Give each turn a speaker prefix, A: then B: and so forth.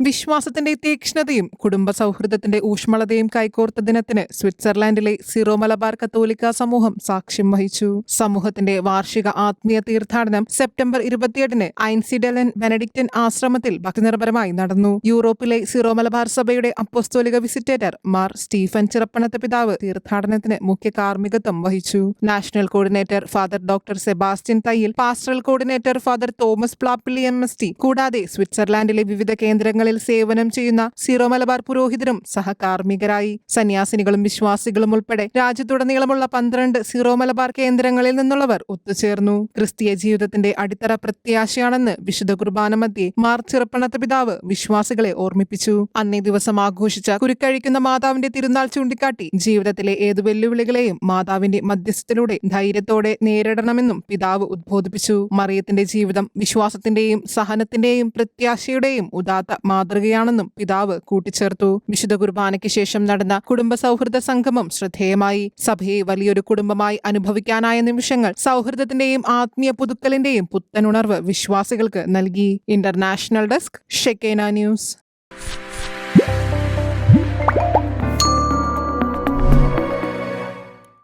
A: വിശ്വാസത്തിന്റെ തീക്ഷ്ണതയും കുടുംബ സൗഹൃദത്തിന്റെ ഊഷ്മളതയും കൈകോർത്ത ദിനത്തിന് സ്വിറ്റ്സർലാൻഡിലെ സിറോ മലബാർ കത്തോലിക്ക സമൂഹം സാക്ഷ്യം വഹിച്ചു. സമൂഹത്തിന്റെ വാർഷിക ആത്മീയ തീർത്ഥാടനം സെപ്റ്റംബർ ഇരുപത്തിയെട്ടിന് ഐൻസിഡലൻ ബെനഡിക്റ്റൻ ആശ്രമത്തിൽ ഭക്തിനിർഭരമായി നടന്നു. യൂറോപ്പിലെ സിറോ മലബാർ സഭയുടെ അപ്പോസ്തോലിക വിസിറ്റേറ്റർ മാർ സ്റ്റീഫൻ ചിറപ്പണത്തെ പിതാവ് തീർത്ഥാടനത്തിന് മുഖ്യ കാർമ്മികത്വം വഹിച്ചു. National coordinator Father Doctor Sebastian Thayyil pastoral coordinator Father Thomas Plappally M S T കൂടാതെ സ്വിറ്റ്സർലാൻഡിലെ വിവിധ കേന്ദ്രങ്ങളിൽ സേവനം ചെയ്യുന്ന സീറോ മലബാർ പുരോഹിതരും സഹകാർമ്മികരായി. സന്യാസിനികളും വിശ്വാസികളും ഉൾപ്പെടെ രാജ്യത്തുടനീളമുള്ള പന്ത്രണ്ട് സീറോ മലബാർ കേന്ദ്രങ്ങളിൽ നിന്നുള്ളവർ ഒത്തുചേർന്നു. ക്രിസ്തീയ ജീവിതത്തിന്റെ അടിത്തറ പ്രത്യാശയാണെന്ന് വിശുദ്ധ കുർബാന മധ്യേ മാർ പിതാവ് വിശ്വാസികളെ ഓർമ്മിപ്പിച്ചു. അന്നേ ദിവസം ആഘോഷിച്ച കുരുക്കഴിക്കുന്ന മാതാവിന്റെ തിരുനാൾ ചൂണ്ടിക്കാട്ടി ജീവിതത്തിലെ ഏതു വെല്ലുവിളികളെയും മാതാവിന്റെ മധ്യസ്ഥത്തിലൂടെ ധൈര്യത്തോടെ നേരിടണമെന്നും പിതാവ് ഉദ്ബോധിപ്പിച്ചു. മറിയത്തിന്റെ ജീവിതം വിശ്വാസത്തിന്റെയും സഹനത്തിന്റെയും പ്രത്യാശയുടെയും ഉദാത്ത മാതൃകയാണെന്നും പിതാവ് കൂട്ടിച്ചേർത്തു. വിശുദ്ധ കുർബാനയ്ക്ക് ശേഷം നടന്ന കുടുംബ സൗഹൃദ സംഗമം ശ്രദ്ധേയമായി. സഭയെ വലിയൊരു കുടുംബമായി അനുഭവിക്കാനായ നിമിഷങ്ങൾ സൗഹൃദത്തിന്റെയും ആത്മീയ പുതുക്കലിന്റെയും പുത്തനുണർവ് വിശ്വാസികൾക്ക് നൽകി. International desk Shekinah news.